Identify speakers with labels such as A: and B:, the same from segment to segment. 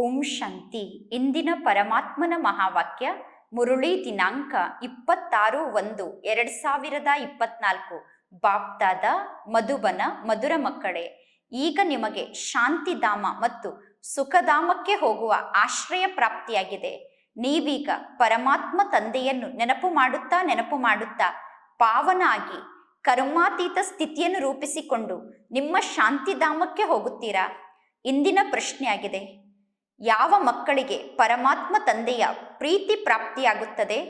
A: ಓಂ ಶಾಂತಿ. ಇಂದಿನ ಪರಮಾತ್ಮನ ಮಹಾವಾಕ್ಯ, ಮುರುಳಿ ದಿನಾಂಕ ಇಪ್ಪತ್ತಾರು ಒಂದು, ಎರಡ್ ಸಾವಿರದ ಇಪ್ಪತ್ನಾಲ್ಕು. ಬಾಪ್ತಾದ, ಮಧುಬನ, ಮಧುರ ಮಕ್ಕಳೇ, ಈಗ ನಿಮಗೆ ಶಾಂತಿಧಾಮ ಮತ್ತು ಸುಖಧಾಮಕ್ಕೆ ಹೋಗುವ ಆಶ್ರಯ ಪ್ರಾಪ್ತಿಯಾಗಿದೆ. ನೀವೀಗ ಪರಮಾತ್ಮ ತಂದೆಯನ್ನು ನೆನಪು ಮಾಡುತ್ತಾ ನೆನಪು ಮಾಡುತ್ತಾ ಪಾವನ ಆಗಿ ಕರ್ಮಾತೀತ ಸ್ಥಿತಿಯನ್ನು ರೂಪಿಸಿಕೊಂಡು ನಿಮ್ಮ ಶಾಂತಿಧಾಮಕ್ಕೆ ಹೋಗುತ್ತೀರಾ? ಇಂದಿನ ಪ್ರಶ್ನೆಯಾಗಿದೆ. ಯಾವ ಮಕ್ಕಳಿಗೆ ಪರಮಾತ್ಮ ತಂದೆಯ ಪ್ರೀತಿ ಪ್ರಾಪ್ತಿಯಾಗುತ್ತದೆ?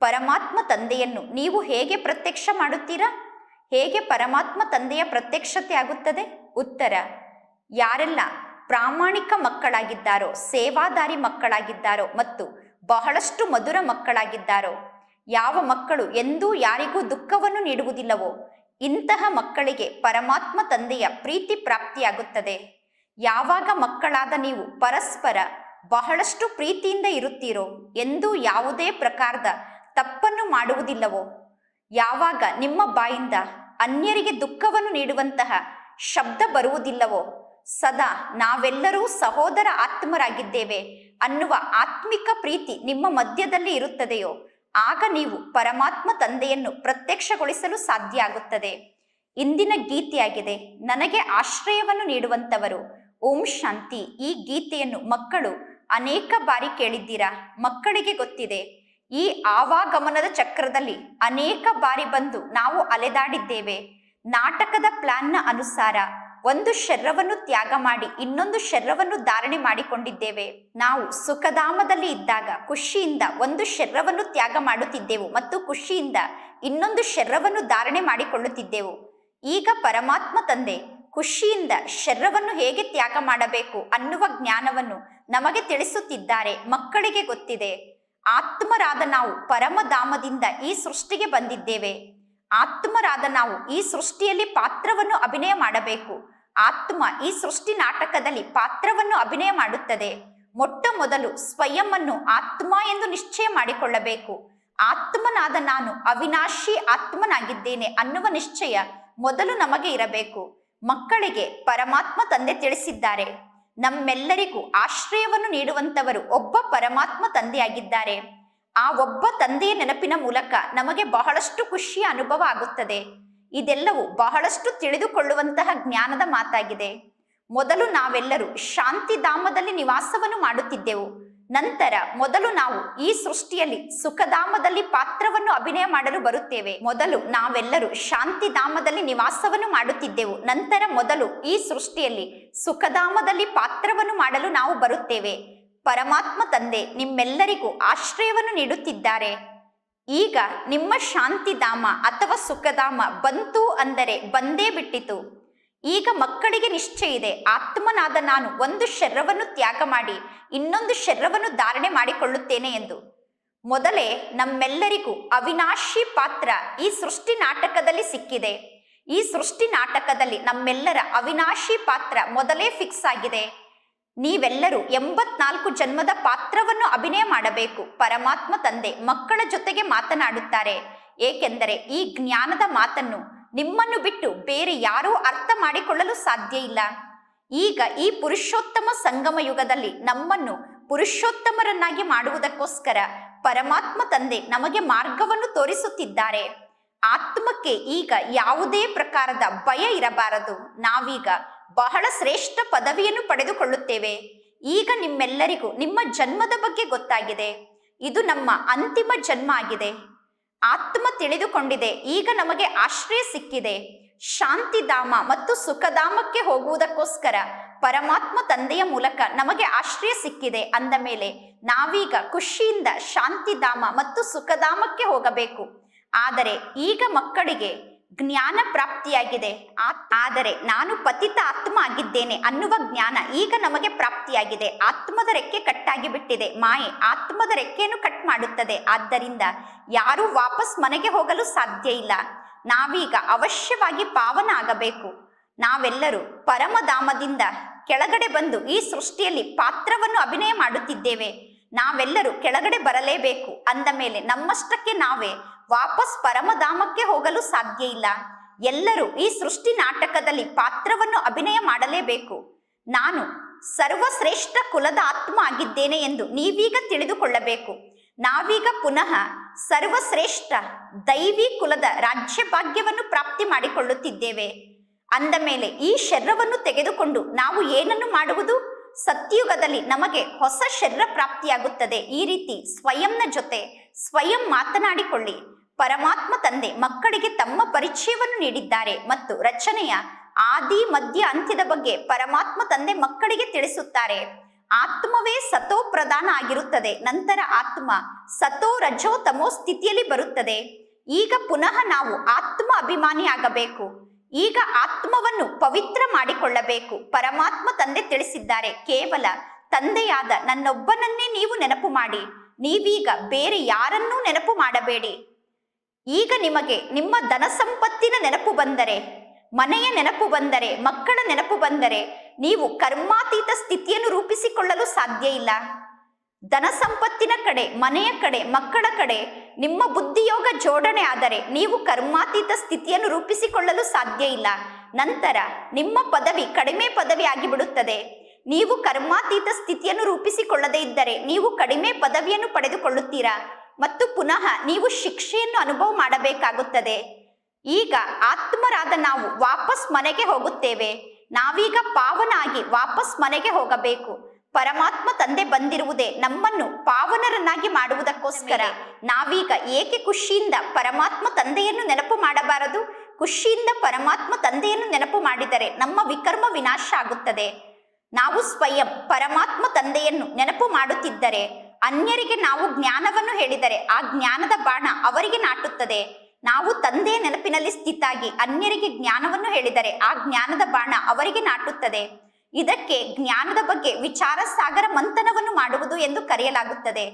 A: ಪರಮಾತ್ಮ ತಂದೆಯನ್ನು ನೀವು ಹೇಗೆ ಪ್ರತ್ಯಕ್ಷ ಮಾಡುತ್ತೀರಾ? ಹೇಗೆ ಪರಮಾತ್ಮ ತಂದೆಯ ಪ್ರತ್ಯಕ್ಷತೆ ಆಗುತ್ತದೆ? ಉತ್ತರ, ಯಾರೆಲ್ಲ ಪ್ರಾಮಾಣಿಕ ಮಕ್ಕಳಾಗಿದ್ದಾರೋ, ಸೇವಾದಾರಿ ಮಕ್ಕಳಾಗಿದ್ದಾರೋ ಮತ್ತು ಬಹಳಷ್ಟು ಮಧುರ ಮಕ್ಕಳಾಗಿದ್ದಾರೋ, ಯಾವ ಮಕ್ಕಳು ಎಂದೂ ಯಾರಿಗೂ ದುಃಖವನ್ನು ನೀಡುವುದಿಲ್ಲವೋ, ಇಂತಹ ಮಕ್ಕಳಿಗೆ ಪರಮಾತ್ಮ ತಂದೆಯ ಪ್ರೀತಿ ಪ್ರಾಪ್ತಿಯಾಗುತ್ತದೆ. ಯಾವಾಗ ಮಕ್ಕಳಾದ ನೀವು ಪರಸ್ಪರ ಬಹಳಷ್ಟು ಪ್ರೀತಿಯಿಂದ ಇರುತ್ತೀರೋ ಎಂದೂ ಯಾವುದೇ ಪ್ರಕಾರದ ತಪ್ಪನ್ನು ಮಾಡುವುದಿಲ್ಲವೋ? ಯಾವಾಗ ನಿಮ್ಮ ಬಾಯಿಂದ ಅನ್ಯರಿಗೆ ದುಃಖವನ್ನು ನೀಡುವಂತಹ ಶಬ್ದ ಬರುವುದಿಲ್ಲವೋ? ಸದಾ ನಾವೆಲ್ಲರೂ ಸಹೋದರ ಆತ್ಮರಾಗಿದ್ದೇವೆ ಅನ್ನುವ ಆತ್ಮಿಕ ಪ್ರೀತಿ ನಿಮ್ಮ ಮಧ್ಯದಲ್ಲಿ ಇರುತ್ತದೆಯೋ? ಆಗ ನೀವು ಪರಮಾತ್ಮ ತಂದೆಯನ್ನು ಪ್ರತ್ಯಕ್ಷಗೊಳಿಸಲು ಸಾಧ್ಯ ಆಗುತ್ತದೆ. ಇಂದಿನ ಗೀತೆಯಾಗಿದೆ, ನನಗೆ ಆಶ್ರಯವನ್ನು ನೀಡುವಂತವರು ಓಂ ಶಾಂತಿ. ಈ ಗೀತೆಯನ್ನು ಮಕ್ಕಳು ಅನೇಕ ಬಾರಿ ಕೇಳಿದ್ದೀರಾ? ಮಕ್ಕಳಿಗೆ ಗೊತ್ತಿದೆ. ಈ ಆವಾಗಮನದ ಚಕ್ರದಲ್ಲಿ ಅನೇಕ ಬಾರಿ ಬಂದು ನಾವು ಅಲೆದಾಡಿದ್ದೇವೆ. ನಾಟಕದ ಪ್ಲಾನ್ನ ಅನುಸಾರ ಒಂದು ಶರ್ರವನ್ನು ತ್ಯಾಗ ಮಾಡಿ ಇನ್ನೊಂದು ಶರ್ರವನ್ನು ಧಾರಣೆ ಮಾಡಿಕೊಂಡಿದ್ದೇವೆ. ನಾವು ಸುಖಧಾಮದಲ್ಲಿ ಇದ್ದಾಗ ಖುಷಿಯಿಂದ ಒಂದು ಶರ್ರವನ್ನು ತ್ಯಾಗ ಮಾಡುತ್ತಿದ್ದೆವು ಮತ್ತು ಖುಷಿಯಿಂದ ಇನ್ನೊಂದು ಶರ್ರವನ್ನು ಧಾರಣೆ ಮಾಡಿಕೊಳ್ಳುತ್ತಿದ್ದೆವು. ಈಗ ಪರಮಾತ್ಮ ತಂದೆ ಖುಷಿಯಿಂದ ಶರ್ರವನ್ನು ಹೇಗೆ ತ್ಯಾಗ ಮಾಡಬೇಕು ಅನ್ನುವ ಜ್ಞಾನವನ್ನು ನಮಗೆ ತಿಳಿಸುತ್ತಿದ್ದಾರೆ. ಮಕ್ಕಳಿಗೆ ಗೊತ್ತಿದೆ. ಆತ್ಮರಾದ ನಾವು ಪರಮಧಾಮದಿಂದ ಈ ಸೃಷ್ಟಿಗೆ ಬಂದಿದ್ದೇವೆ. ಆತ್ಮರಾದ ನಾವು ಈ ಸೃಷ್ಟಿಯಲ್ಲಿ ಪಾತ್ರವನ್ನು ಅಭಿನಯ ಮಾಡಬೇಕು. ಆತ್ಮ ಈ ಸೃಷ್ಟಿ ನಾಟಕದಲ್ಲಿ ಪಾತ್ರವನ್ನು ಅಭಿನಯ ಮಾಡುತ್ತದೆ. ಮೊಟ್ಟ ಮೊದಲು ಸ್ವಯಂವನ್ನು ಆತ್ಮ ಎಂದು ನಿಶ್ಚಯ ಮಾಡಿಕೊಳ್ಳಬೇಕು. ಆತ್ಮನಾದ ನಾನು ಅವಿನಾಶಿ ಆತ್ಮನಾಗಿದ್ದೇನೆ ಅನ್ನುವ ನಿಶ್ಚಯ ಮೊದಲು ನಮಗೆ ಇರಬೇಕು. ಮಕ್ಕಳಿಗೆ ಪರಮಾತ್ಮ ತಂದೆ ತಿಳಿಸಿದ್ದಾರೆ. ನಮ್ಮೆಲ್ಲರಿಗೂ ಆಶ್ರಯವನ್ನು ನೀಡುವಂತವರು ಒಬ್ಬ ಪರಮಾತ್ಮ ತಂದೆಯಾಗಿದ್ದಾರೆ. ಆ ಒಬ್ಬ ತಂದೆಯ ನೆನಪಿನ ಮೂಲಕ ನಮಗೆ ಬಹಳಷ್ಟು ಖುಷಿಯ ಅನುಭವ ಆಗುತ್ತದೆ. ಇದೆಲ್ಲವೂ ಬಹಳಷ್ಟು ತಿಳಿದುಕೊಳ್ಳುವಂತಹ ಜ್ಞಾನದ ಮಾತಾಗಿದೆ. ಮೊದಲು ನಾವೆಲ್ಲರೂ ಶಾಂತಿಧಾಮದಲ್ಲಿ ನಿವಾಸವನ್ನು ಮಾಡುತ್ತಿದ್ದೆವು. ನಂತರ ಮೊದಲು ನಾವು ಈ ಸೃಷ್ಟಿಯಲ್ಲಿ ಸುಖಧಾಮದಲ್ಲಿ ಪಾತ್ರವನ್ನು ಅಭಿನಯ ಮಾಡಲು ಬರುತ್ತೇವೆ. ಮೊದಲು ನಾವೆಲ್ಲರೂ ಶಾಂತಿಧಾಮದಲ್ಲಿ ನಿವಾಸವನ್ನು ಮಾಡುತ್ತಿದ್ದೆವು. ನಂತರ ಮೊದಲು ಈ ಸೃಷ್ಟಿಯಲ್ಲಿ ಸುಖಧಾಮದಲ್ಲಿ ಪಾತ್ರವನ್ನು ಮಾಡಲು ನಾವು ಬರುತ್ತೇವೆ. ಪರಮಾತ್ಮ ತಂದೆ ನಿಮ್ಮೆಲ್ಲರಿಗೂ ಆಶ್ರಯವನ್ನು ನೀಡುತ್ತಿದ್ದಾರೆ. ಈಗ ನಿಮ್ಮ ಶಾಂತಿಧಾಮ ಅಥವಾ ಸುಖಧಾಮ ಬಂತು ಅಂದರೆ ಬಂದೇ ಬಿಟ್ಟಿತು. ಈಗ ಮಕ್ಕಳಿಗೆ ನಿಶ್ಚಯ ಇದೆ. ಆತ್ಮನಾದ ನಾನು ಒಂದು ಶರೀರವನ್ನು ತ್ಯಾಗ ಮಾಡಿ, ಇನ್ನೊಂದು ಶರ್ರವನ್ನು ಧಾರಣೆ ಮಾಡಿಕೊಳ್ಳುತ್ತೇನೆ ಎಂದು. ಮೊದಲೇ ನಮ್ಮೆಲ್ಲರಿಗೂ ಅವಿನಾಶಿ ಪಾತ್ರ ಈ ಸೃಷ್ಟಿ ನಾಟಕದಲ್ಲಿ ಸಿಕ್ಕಿದೆ. ಈ ಸೃಷ್ಟಿ ನಾಟಕದಲ್ಲಿ ನಮ್ಮೆಲ್ಲರ ಅವಿನಾಶಿ ಪಾತ್ರ ಮೊದಲೇ ಫಿಕ್ಸ್ ಆಗಿದೆ. ನೀವೆಲ್ಲರೂ ಎಂಬತ್ನಾಲ್ಕು ಜನ್ಮದ ಪಾತ್ರವನ್ನು ಅಭಿನಯ ಮಾಡಬೇಕು. ಪರಮಾತ್ಮ ತಂದೆ ಮಕ್ಕಳ ಜೊತೆಗೆ ಮಾತನಾಡುತ್ತಾರೆ. ಏಕೆಂದರೆ ಈ ಜ್ಞಾನದ ಮಾತನ್ನು ನಿಮ್ಮನ್ನು ಬಿಟ್ಟು ಬೇರೆ ಯಾರೂ ಅರ್ಥ ಮಾಡಿಕೊಳ್ಳಲು ಸಾಧ್ಯ ಇಲ್ಲ. ಈಗ ಈ ಪುರುಷೋತ್ತಮ ಸಂಗಮ ಯುಗದಲ್ಲಿ ನಮ್ಮನ್ನು ಪುರುಷೋತ್ತಮರನ್ನಾಗಿ ಮಾಡುವುದಕ್ಕೋಸ್ಕರ ಪರಮಾತ್ಮ ತಂದೆ ನಮಗೆ ಮಾರ್ಗವನ್ನು ತೋರಿಸುತ್ತಿದ್ದಾರೆ. ಆತ್ಮಕ್ಕೆ ಈಗ ಯಾವುದೇ ಪ್ರಕಾರದ ಭಯ ಇರಬಾರದು. ನಾವೀಗ ಬಹಳ ಶ್ರೇಷ್ಠ ಪದವಿಯನ್ನು ಪಡೆದುಕೊಳ್ಳುತ್ತೇವೆ. ಈಗ ನಿಮ್ಮೆಲ್ಲರಿಗೂ ನಿಮ್ಮ ಜನ್ಮದ ಬಗ್ಗೆ ಗೊತ್ತಾಗಿದೆ. ಇದು ನಮ್ಮ ಅಂತಿಮ ಜನ್ಮ ಆಗಿದೆ. ಆತ್ಮ ತಿಳಿದುಕೊಂಡಿದೆ. ಈಗ ನಮಗೆ ಆಶ್ರಯ ಸಿಕ್ಕಿದೆ. ಶಾಂತಿಧಾಮ ಮತ್ತು ಸುಖಧಾಮಕ್ಕೆ ಹೋಗುವುದಕ್ಕೋಸ್ಕರ ಪರಮಾತ್ಮ ತಂದೆಯ ಮೂಲಕ ನಮಗೆ ಆಶ್ರಯ ಸಿಕ್ಕಿದೆ. ಅಂದ ಮೇಲೆ ನಾವೀಗ ಖುಷಿಯಿಂದ ಶಾಂತಿಧಾಮ ಮತ್ತು ಸುಖಧಾಮಕ್ಕೆ ಹೋಗಬೇಕು. ಆದರೆ ಈಗ ಮಕ್ಕಳಿಗೆ ಜ್ಞಾನ ಪ್ರಾಪ್ತಿಯಾಗಿದೆ. ಆದರೆ ನಾನು ಪತಿತ ಆತ್ಮ ಆಗಿದ್ದೇನೆ ಅನ್ನುವ ಜ್ಞಾನ ಈಗ ನಮಗೆ ಪ್ರಾಪ್ತಿಯಾಗಿದೆ. ಆತ್ಮದ ರೆಕ್ಕೆ ಕಟ್ಟಾಗಿ ಬಿಟ್ಟಿದೆ. ಮಾಯೆ ಆತ್ಮದ ರೆಕ್ಕೆಯನ್ನು ಕಟ್ ಮಾಡುತ್ತದೆ. ಆದ್ದರಿಂದ ಯಾರೂ ವಾಪಸ್ ಮನೆಗೆ ಹೋಗಲು ಸಾಧ್ಯ ಇಲ್ಲ. ನಾವೀಗ ಅವಶ್ಯವಾಗಿ ಪಾವನ ಆಗಬೇಕು. ನಾವೆಲ್ಲರೂ ಪರಮಧಾಮದಿಂದ ಕೆಳಗಡೆ ಬಂದು ಈ ಸೃಷ್ಟಿಯಲ್ಲಿ ಪಾತ್ರವನ್ನು ಅಭಿನಯ ಮಾಡುತ್ತಿದ್ದೇವೆ. ನಾವೆಲ್ಲರೂ ಕೆಳಗಡೆ ಬರಲೇಬೇಕು. ಅಂದ ಮೇಲೆ ನಮ್ಮಷ್ಟಕ್ಕೆ ನಾವೇ ವಾಪಸ್ ಪರಮಧಾಮಕ್ಕೆ ಹೋಗಲು ಸಾಧ್ಯ ಇಲ್ಲ. ಎಲ್ಲರೂ ಈ ಸೃಷ್ಟಿ ನಾಟಕದಲ್ಲಿ ಪಾತ್ರವನ್ನು ಅಭಿನಯ ಮಾಡಲೇಬೇಕು. ನಾನು ಸರ್ವಶ್ರೇಷ್ಠ ಕುಲದ ಆತ್ಮ ಆಗಿದ್ದೇನೆ ಎಂದು ನೀವೀಗ ತಿಳಿದುಕೊಳ್ಳಬೇಕು. ನಾವೀಗ ಪುನಃ ಸರ್ವಶ್ರೇಷ್ಠ ದೈವಿ ಕುಲದ ರಾಜ್ಯ ಭಾಗ್ಯವನ್ನು ಪ್ರಾಪ್ತಿ ಮಾಡಿಕೊಳ್ಳುತ್ತಿದ್ದೇವೆ. ಅಂದ ಮೇಲೆ ಈ ಶರೀರವನ್ನು ತೆಗೆದುಕೊಂಡು ನಾವು ಏನನ್ನು ಮಾಡುವುದು? ಸತ್ಯುಗದಲ್ಲಿ ನಮಗೆ ಹೊಸ ಶರ್ರ ಪ್ರಾಪ್ತಿಯಾಗುತ್ತದೆ. ಈ ರೀತಿ ಸ್ವಯಂನ ಜೊತೆ ಸ್ವಯಂ ಮಾತನಾಡಿಕೊಳ್ಳಿ. ಪರಮಾತ್ಮ ತಂದೆ ಮಕ್ಕಳಿಗೆ ತಮ್ಮ ಪರಿಚಯವನ್ನು ನೀಡಿದ್ದಾರೆ ಮತ್ತು ರಚನೆಯ ಆದಿ, ಮಧ್ಯ, ಅಂತ್ಯದ ಬಗ್ಗೆ ಪರಮಾತ್ಮ ತಂದೆ ಮಕ್ಕಳಿಗೆ ತಿಳಿಸುತ್ತಾರೆ. ಆತ್ಮವೇ ಸತೋ ಪ್ರಧಾನ ಆಗಿರುತ್ತದೆ. ನಂತರ ಆತ್ಮ ಸತೋ ರಜೋ ತಮೋ ಸ್ಥಿತಿಯಲ್ಲಿ ಬರುತ್ತದೆ. ಈಗ ಪುನಃ ನಾವು ಆತ್ಮ ಅಭಿಮಾನಿ ಆಗಬೇಕು. ಈಗ ಆತ್ಮವನ್ನು ಪವಿತ್ರ ಮಾಡಿಕೊಳ್ಳಬೇಕು. ಪರಮಾತ್ಮ ತಂದೆ ತಿಳಿಸಿದ್ದಾರೆ. ಕೇವಲ ತಂದೆಯಾದ ನನ್ನೊಬ್ಬನನ್ನೇ ನೀವು ನೆನಪು ಮಾಡಿ. ನೀವೀಗ ಬೇರೆ ಯಾರನ್ನೂ ನೆನಪು ಮಾಡಬೇಡಿ. ಈಗ ನಿಮಗೆ ನಿಮ್ಮ ಧನ ಸಂಪತ್ತಿನ ನೆನಪು ಬಂದರೆ, ಮನೆಯ ನೆನಪು ಬಂದರೆ, ಮಕ್ಕಳ ನೆನಪು ಬಂದರೆ ನೀವು ಕರ್ಮಾತೀತ ಸ್ಥಿತಿಯನ್ನು ರೂಪಿಸಿಕೊಳ್ಳಲು ಸಾಧ್ಯ ಇಲ್ಲ. ಧನ ಸಂಪತ್ತಿನ ಕಡೆ, ಮನೆಯ ಕಡೆ, ಮಕ್ಕಳ ಕಡೆ ನಿಮ್ಮ ಬುದ್ಧಿಯೋಗ ಜೋಡಣೆ ಆದರೆ ನೀವು ಕರ್ಮಾತೀತ ಸ್ಥಿತಿಯನ್ನು ರೂಪಿಸಿಕೊಳ್ಳಲು ಸಾಧ್ಯ ಇಲ್ಲ. ನಂತರ ನಿಮ್ಮ ಪದವಿ ಕಡಿಮೆ ಪದವಿ ಆಗಿಬಿಡುತ್ತದೆ. ನೀವು ಕರ್ಮಾತೀತ ಸ್ಥಿತಿಯನ್ನು ರೂಪಿಸಿಕೊಳ್ಳದೇ ಇದ್ದರೆ ನೀವು ಕಡಿಮೆ ಪದವಿಯನ್ನು ಪಡೆದುಕೊಳ್ಳುತ್ತೀರಾ? ಮತ್ತು ಪುನಃ ನೀವು ಶಿಕ್ಷೆಯನ್ನು ಅನುಭವ ಮಾಡಬೇಕಾಗುತ್ತದೆ. ಈಗ ಆತ್ಮರಾದ ನಾವು ವಾಪಸ್ ಮನೆಗೆ ಹೋಗುತ್ತೇವೆ. ನಾವೀಗ ಪಾವನಾಗಿ ವಾಪಸ್ ಮನೆಗೆ ಹೋಗಬೇಕು. ಪರಮಾತ್ಮ ತಂದೆ ಬಂದಿರುವುದೇ ನಮ್ಮನ್ನು ಪಾವನರನ್ನಾಗಿ ಮಾಡುವುದಕ್ಕೋಸ್ಕರ. ನಾವೀಗ ಏಕೆ ಖುಷಿಯಿಂದ ಪರಮಾತ್ಮ ತಂದೆಯನ್ನು ನೆನಪು ಮಾಡಬಾರದು? ಖುಷಿಯಿಂದ ಪರಮಾತ್ಮ ತಂದೆಯನ್ನು ನೆನಪು ಮಾಡಿದರೆ ನಮ್ಮ ವಿಕರ್ಮ ವಿನಾಶ ಆಗುತ್ತದೆ. ನಾವು ಸ್ವಯಂ ಪರಮಾತ್ಮ ತಂದೆಯನ್ನು ನೆನಪು ಮಾಡುತ್ತಿದ್ದರೆ ಅನ್ಯರಿಗೆ ನಾವು ಜ್ಞಾನವನ್ನು ಹೇಳಿದರೆ ಆ ಜ್ಞಾನದ ಬಾಣ ಅವರಿಗೆ ನಾಟುತ್ತದೆ. ನಾವು ತಂದೆಯ ನೆನಪಿನಲ್ಲಿ ಸ್ಥಿತಾಗಿ ಅನ್ಯರಿಗೆ ಜ್ಞಾನವನ್ನು ಹೇಳಿದರೆ ಆ ಜ್ಞಾನದ ಬಾಣ ಅವರಿಗೆ ನಾಟುತ್ತದೆ. ಇದಕ್ಕೆ ಜ್ಞಾನದ ಬಗ್ಗೆ ವಿಚಾರ ಸಾಗರ ಮಂಥನವನ್ನು ಮಾಡುವುದು ಎಂದು ಕರೆಯಲಾಗುತ್ತದೆ.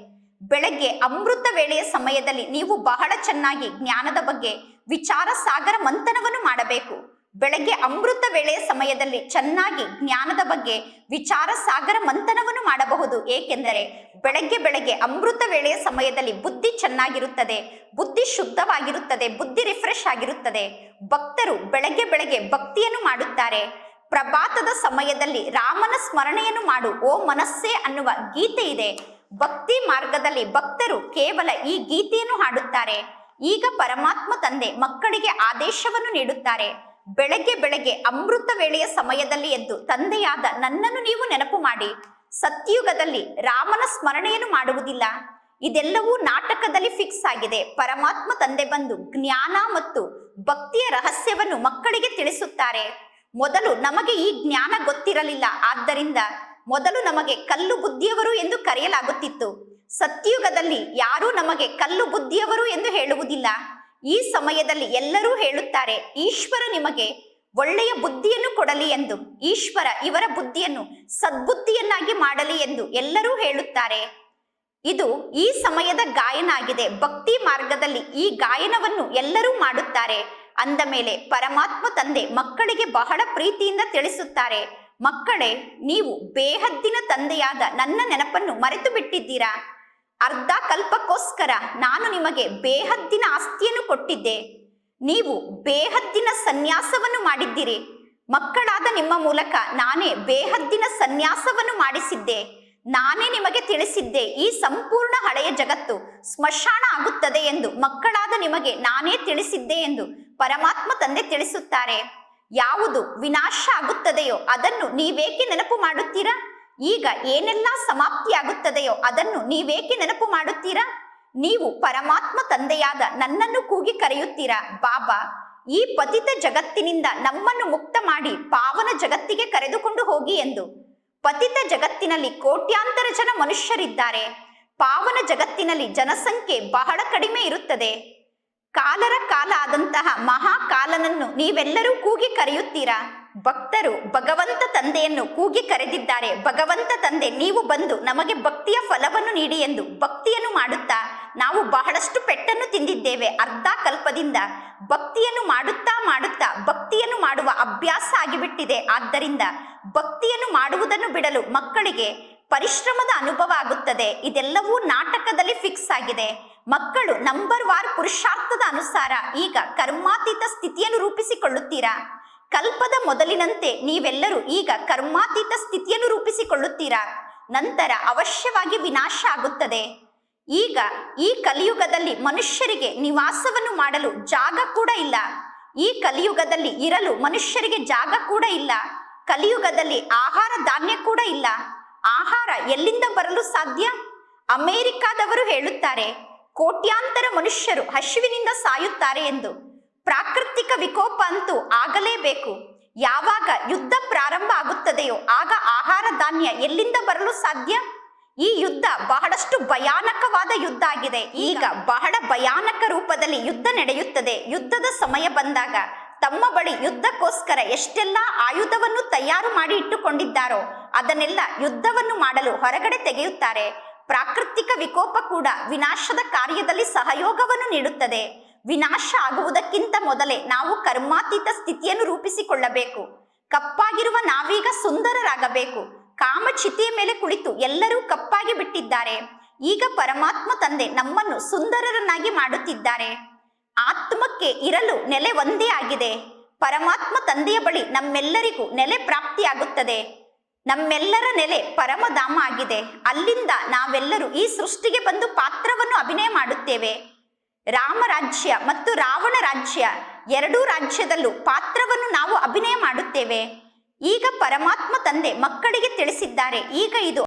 A: ಬೆಳಗ್ಗೆ ಅಮೃತ ವೇಳೆಯ ಸಮಯದಲ್ಲಿ ನೀವು ಬಹಳ ಚೆನ್ನಾಗಿ ಜ್ಞಾನದ ಬಗ್ಗೆ ವಿಚಾರ ಸಾಗರ ಮಂಥನವನ್ನು ಮಾಡಬೇಕು. ಬೆಳಗ್ಗೆ ಅಮೃತ ವೇಳೆಯ ಸಮಯದಲ್ಲಿ ಚೆನ್ನಾಗಿ ಜ್ಞಾನದ ಬಗ್ಗೆ ವಿಚಾರ ಸಾಗರ ಮಂಥನವನ್ನು ಮಾಡಬಹುದು. ಏಕೆಂದರೆ ಬೆಳಗ್ಗೆ ಬೆಳಗ್ಗೆ ಅಮೃತ ವೇಳೆಯ ಸಮಯದಲ್ಲಿ ಬುದ್ಧಿ ಚೆನ್ನಾಗಿರುತ್ತದೆ, ಬುದ್ಧಿ ಶುದ್ಧವಾಗಿರುತ್ತದೆ, ಬುದ್ಧಿ ರಿಫ್ರೆಶ್ ಆಗಿರುತ್ತದೆ. ಭಕ್ತರು ಬೆಳಗ್ಗೆ ಬೆಳಗ್ಗೆ ಭಕ್ತಿಯನ್ನು ಮಾಡುತ್ತಾರೆ. ಪ್ರಭಾತದ ಸಮಯದಲ್ಲಿ ರಾಮನ ಸ್ಮರಣೆಯನ್ನು ಮಾಡು, ಓ ಮನಸ್ಸೇ ಅನ್ನುವ ಗೀತೆ ಇದೆ. ಭಕ್ತಿ ಮಾರ್ಗದಲ್ಲಿ ಭಕ್ತರು ಕೇವಲ ಈ ಗೀತೆಯನ್ನು ಹಾಡುತ್ತಾರೆ. ಈಗ ಪರಮಾತ್ಮ ತಂದೆ ಮಕ್ಕಳಿಗೆ ಆದೇಶವನ್ನು ನೀಡುತ್ತಾರೆ. ಬೆಳಗ್ಗೆ ಬೆಳಗ್ಗೆ ಅಮೃತ ವೇಳೆಯ ಸಮಯದಲ್ಲಿ ಎದ್ದು ತಂದೆಯಾದ ನನ್ನನ್ನು ನೀವು ನೆನಪು ಮಾಡಿ. ಸತ್ಯುಗದಲ್ಲಿ ರಾಮನ ಸ್ಮರಣೆಯನ್ನು ಮಾಡುವುದಿಲ್ಲ. ಇದೆಲ್ಲವೂ ನಾಟಕದಲ್ಲಿ ಫಿಕ್ಸ್ ಆಗಿದೆ. ಪರಮಾತ್ಮ ತಂದೆ ಬಂದು ಜ್ಞಾನ ಮತ್ತು ಭಕ್ತಿಯ ರಹಸ್ಯವನ್ನು ಮಕ್ಕಳಿಗೆ ತಿಳಿಸುತ್ತಾರೆ. ಮೊದಲು ನಮಗೆ ಈ ಜ್ಞಾನ ಗೊತ್ತಿರಲಿಲ್ಲ. ಆದ್ದರಿಂದ ಮೊದಲು ನಮಗೆ ಕಲ್ಲು ಬುದ್ಧಿಯವರು ಎಂದು ಕರೆಯಲಾಗುತ್ತಿತ್ತು. ಸತ್ಯುಗದಲ್ಲಿ ಯಾರೂ ನಮಗೆ ಕಲ್ಲು ಬುದ್ಧಿಯವರು ಎಂದು ಹೇಳುವುದಿಲ್ಲ. ಈ ಸಮಯದಲ್ಲಿ ಎಲ್ಲರೂ ಹೇಳುತ್ತಾರೆ, ಈಶ್ವರ ನಿಮಗೆ ಒಳ್ಳೆಯ ಬುದ್ಧಿಯನ್ನು ಕೊಡಲಿ ಎಂದು, ಈಶ್ವರ ಇವರ ಬುದ್ಧಿಯನ್ನು ಸದ್ಬುದ್ಧಿಯನ್ನಾಗಿ ಮಾಡಲಿ ಎಂದು ಎಲ್ಲರೂ ಹೇಳುತ್ತಾರೆ. ಇದು ಈ ಸಮಯದ ಗಾಯನ ಆಗಿದೆ. ಭಕ್ತಿ ಮಾರ್ಗದಲ್ಲಿ ಈ ಗಾಯನವನ್ನು ಎಲ್ಲರೂ ಮಾಡುತ್ತಾರೆ. ಅಂದ ಮೇಲೆ ಪರಮಾತ್ಮ ತಂದೆ ಮಕ್ಕಳಿಗೆ ಬಹಳ ಪ್ರೀತಿಯಿಂದ ತಿಳಿಸುತ್ತಾರೆ, ಮಕ್ಕಳೇ, ನೀವು ಬೇಹದ್ದಿನ ತಂದೆಯಾದ ನನ್ನ ನೆನಪನ್ನು ಮರೆತು ಬಿಟ್ಟಿದ್ದೀರಾ ಅರ್ಧ ಕಲ್ಪಕ್ಕೋಸ್ಕರ ನಾನು ನಿಮಗೆ ಬೇಹದ್ದಿನ ಆಸ್ತಿಯನ್ನು ಕೊಟ್ಟಿದ್ದೆ. ನೀವು ಬೇಹದ್ದಿನ ಸನ್ಯಾಸವನ್ನು ಮಾಡಿದ್ದೀರಿ. ಮಕ್ಕಳಾದ ನಿಮ್ಮ ಮೂಲಕ ನಾನೇ ಬೇಹದ್ದಿನ ಸನ್ಯಾಸವನ್ನು ಮಾಡಿಸಿದ್ದೆ. ನಾನೇ ನಿಮಗೆ ತಿಳಿಸಿದ್ದೆ, ಈ ಸಂಪೂರ್ಣ ಹಳೆಯ ಜಗತ್ತು ಸ್ಮಶಾನ ಆಗುತ್ತದೆ ಎಂದು ಮಕ್ಕಳಾದ ನಿಮಗೆ ನಾನೇ ತಿಳಿಸಿದ್ದೆ ಎಂದು ಪರಮಾತ್ಮ ತಂದೆ ತಿಳಿಸುತ್ತಾರೆ. ಯಾವುದು ವಿನಾಶ ಆಗುತ್ತದೆಯೋ ಅದನ್ನು ನೀವೇಕೆ ನೆನಪು ಮಾಡುತ್ತೀರಾ? ಈಗ ಏನೆಲ್ಲ ಸಮಾಪ್ತಿಯಾಗುತ್ತದೆಯೋ ಅದನ್ನು ನೀವೇಕೆ ನೆನಪು ಮಾಡುತ್ತೀರಾ? ನೀವು ಪರಮಾತ್ಮ ತಂದೆಯಾದ ನನ್ನನ್ನು ಕೂಗಿ ಕರೆಯುತ್ತೀರಾ? ಬಾಬಾ, ಈ ಪತಿತ ಜಗತ್ತಿನಿಂದ ನಮ್ಮನ್ನು ಮುಕ್ತ ಮಾಡಿ ಪಾವನ ಜಗತ್ತಿಗೆ ಕರೆದುಕೊಂಡು ಹೋಗಿ ಎಂದು. ಪತಿತ ಜಗತ್ತಿನಲ್ಲಿ ಕೋಟ್ಯಾಂತರ ಜನ ಮನುಷ್ಯರಿದ್ದಾರೆ. ಪಾವನ ಜಗತ್ತಿನಲ್ಲಿ ಜನಸಂಖ್ಯೆ ಬಹಳ ಕಡಿಮೆ ಇರುತ್ತದೆ. ಕಾಲರ ಕಾಲ ಆದಂತಹ ಮಹಾಕಾಲನನ್ನು ನೀವೆಲ್ಲರೂ ಕೂಗಿ ಕರೆಯುತ್ತೀರಾ? ಭಕ್ತರು ಭಗವಂತ ತಂದೆಯನ್ನು ಕೂಗಿ ಕರೆದಿದ್ದಾರೆ. ಭಗವಂತ ತಂದೆ, ನೀವು ಬಂದು ನಮಗೆ ಭಕ್ತಿಯ ಫಲವನ್ನು ನೀಡಿ ಎಂದು ಭಕ್ತಿಯನ್ನು ಮಾಡುತ್ತಾ, ನಾವು ಬಹಳಷ್ಟು ಪೆಟ್ಟನ್ನು ತಿಂದಿದ್ದೇವೆ. ಅರ್ಧ ಕಲ್ಪದಿಂದ ಭಕ್ತಿಯನ್ನು ಮಾಡುತ್ತಾ ಮಾಡುತ್ತಾ ಭಕ್ತಿಯನ್ನು ಮಾಡುವ ಅಭ್ಯಾಸ ಆಗಿಬಿಟ್ಟಿದೆ. ಆದ್ದರಿಂದ ಭಕ್ತಿಯನ್ನು ಮಾಡುವುದನ್ನು ಬಿಡಲು ಮಕ್ಕಳಿಗೆ ಪರಿಶ್ರಮದ ಅನುಭವ ಆಗುತ್ತದೆ. ಇದೆಲ್ಲವೂ ನಾಟಕದಲ್ಲಿ ಫಿಕ್ಸ್ ಆಗಿದೆ. ಮಕ್ಕಳು ನಂಬರ್ ವಾರ್ ಪುರುಷಾರ್ಥದ ಅನುಸಾರ ಈಗ ಕರ್ಮಾತೀತ ಸ್ಥಿತಿಯನ್ನು ರೂಪಿಸಿಕೊಳ್ಳುತ್ತೀರಾ? ಕಲ್ಪದ ಮೊದಲಿನಂತೆ ನೀವೆಲ್ಲರೂ ಈಗ ಕರ್ಮಾತೀತ ಸ್ಥಿತಿಯನ್ನು ರೂಪಿಸಿಕೊಳ್ಳುತ್ತೀರಾ? ನಂತರ ಅವಶ್ಯವಾಗಿ ವಿನಾಶ ಆಗುತ್ತದೆ. ಈಗ ಈ ಕಲಿಯುಗದಲ್ಲಿ ಮನುಷ್ಯರಿಗೆ ನಿವಾಸವನ್ನು ಮಾಡಲು ಜಾಗ ಕೂಡ ಇಲ್ಲ. ಈ ಕಲಿಯುಗದಲ್ಲಿ ಇರಲು ಮನುಷ್ಯರಿಗೆ ಜಾಗ ಕೂಡ ಇಲ್ಲ. ಕಲಿಯುಗದಲ್ಲಿ ಆಹಾರ ಧಾನ್ಯ ಕೂಡ ಇಲ್ಲ. ಆಹಾರ ಎಲ್ಲಿಂದ ಬರಲು ಸಾಧ್ಯ? ಅಮೆರಿಕಾದವರು ಹೇಳುತ್ತಾರೆ, ಕೋಟ್ಯಾಂತರ ಮನುಷ್ಯರು ಹಸಿವಿನಿಂದ ಸಾಯುತ್ತಾರೆ ಎಂದು. ಪ್ರಾಕೃತಿಕ ವಿಕೋಪ ಅಂತೂ ಆಗಲೇಬೇಕು. ಯಾವಾಗ ಯುದ್ಧ ಪ್ರಾರಂಭ ಆಗುತ್ತದೆಯೋ ಆಗ ಆಹಾರ ಧಾನ್ಯ ಎಲ್ಲಿಂದ ಬರಲು ಸಾಧ್ಯ? ಈ ಯುದ್ಧ ಬಹಳಷ್ಟು ಭಯಾನಕವಾದ ಯುದ್ಧ ಆಗಿದೆ. ಈಗ ಬಹಳ ಭಯಾನಕ ರೂಪದಲ್ಲಿ ಯುದ್ಧ ನಡೆಯುತ್ತದೆ. ಯುದ್ಧದ ಸಮಯ ಬಂದಾಗ ತಮ್ಮ ಬಳಿ ಯುದ್ಧಕ್ಕೋಸ್ಕರ ಎಷ್ಟೆಲ್ಲ ಆಯುಧವನ್ನು ತಯಾರು ಮಾಡಿ ಇಟ್ಟುಕೊಂಡಿದ್ದಾರೋ ಅದನ್ನೆಲ್ಲ ಯುದ್ಧವನ್ನು ಮಾಡಲು ಹೊರಗಡೆ ತೆಗೆಯುತ್ತಾರೆ. ಪ್ರಾಕೃತಿಕ ವಿಕೋಪ ಕೂಡ ವಿನಾಶದ ಕಾರ್ಯದಲ್ಲಿ ಸಹಯೋಗವನ್ನು ನೀಡುತ್ತದೆ. ವಿನಾಶ ಆಗುವುದಕ್ಕಿಂತ ಮೊದಲೇ ನಾವು ಕರ್ಮಾತೀತ ಸ್ಥಿತಿಯನ್ನು ರೂಪಿಸಿಕೊಳ್ಳಬೇಕು. ಕಪ್ಪಾಗಿರುವ ನಾವೀಗ ಸುಂದರರಾಗಬೇಕು. ಕಾಮಚಿತಿಯ ಮೇಲೆ ಕುಳಿತು ಎಲ್ಲರೂ ಕಪ್ಪಾಗಿ ಬಿಟ್ಟಿದ್ದಾರೆ. ಈಗ ಪರಮಾತ್ಮ ತಂದೆ ನಮ್ಮನ್ನು ಸುಂದರರನ್ನಾಗಿ ಮಾಡುತ್ತಿದ್ದಾರೆ. ಆತ್ಮಕ್ಕೆ ಇರಲು ನೆಲೆ ಒಂದೇ ಆಗಿದೆ. ಪರಮಾತ್ಮ ತಂದೆಯ ಬಳಿ ನಮ್ಮೆಲ್ಲರಿಗೂ ನೆಲೆ ಪ್ರಾಪ್ತಿಯಾಗುತ್ತದೆ. ನಮ್ಮೆಲ್ಲರ ನೆಲೆ ಪರಮಧಾಮ ಆಗಿದೆ. ಅಲ್ಲಿಂದ ನಾವೆಲ್ಲರೂ ಈ ಸೃಷ್ಟಿಗೆ ಬಂದು ಪಾತ್ರವನ್ನು ಅಭಿನಯ ಮಾಡುತ್ತೇವೆ. ರಾಮ ರಾಜ್ಯ ಮತ್ತು ರಾವಣ ರಾಜ್ಯ ಎರಡೂ ರಾಜ್ಯದಲ್ಲೂ ಪಾತ್ರವನ್ನು ನಾವು ಅಭಿನಯ ಮಾಡುತ್ತೇವೆ. ಈಗ ಪರಮಾತ್ಮ ತಂದೆ ಮಕ್ಕಳಿಗೆ ತಿಳಿಸಿದ್ದಾರೆ. ಈಗ ಇದು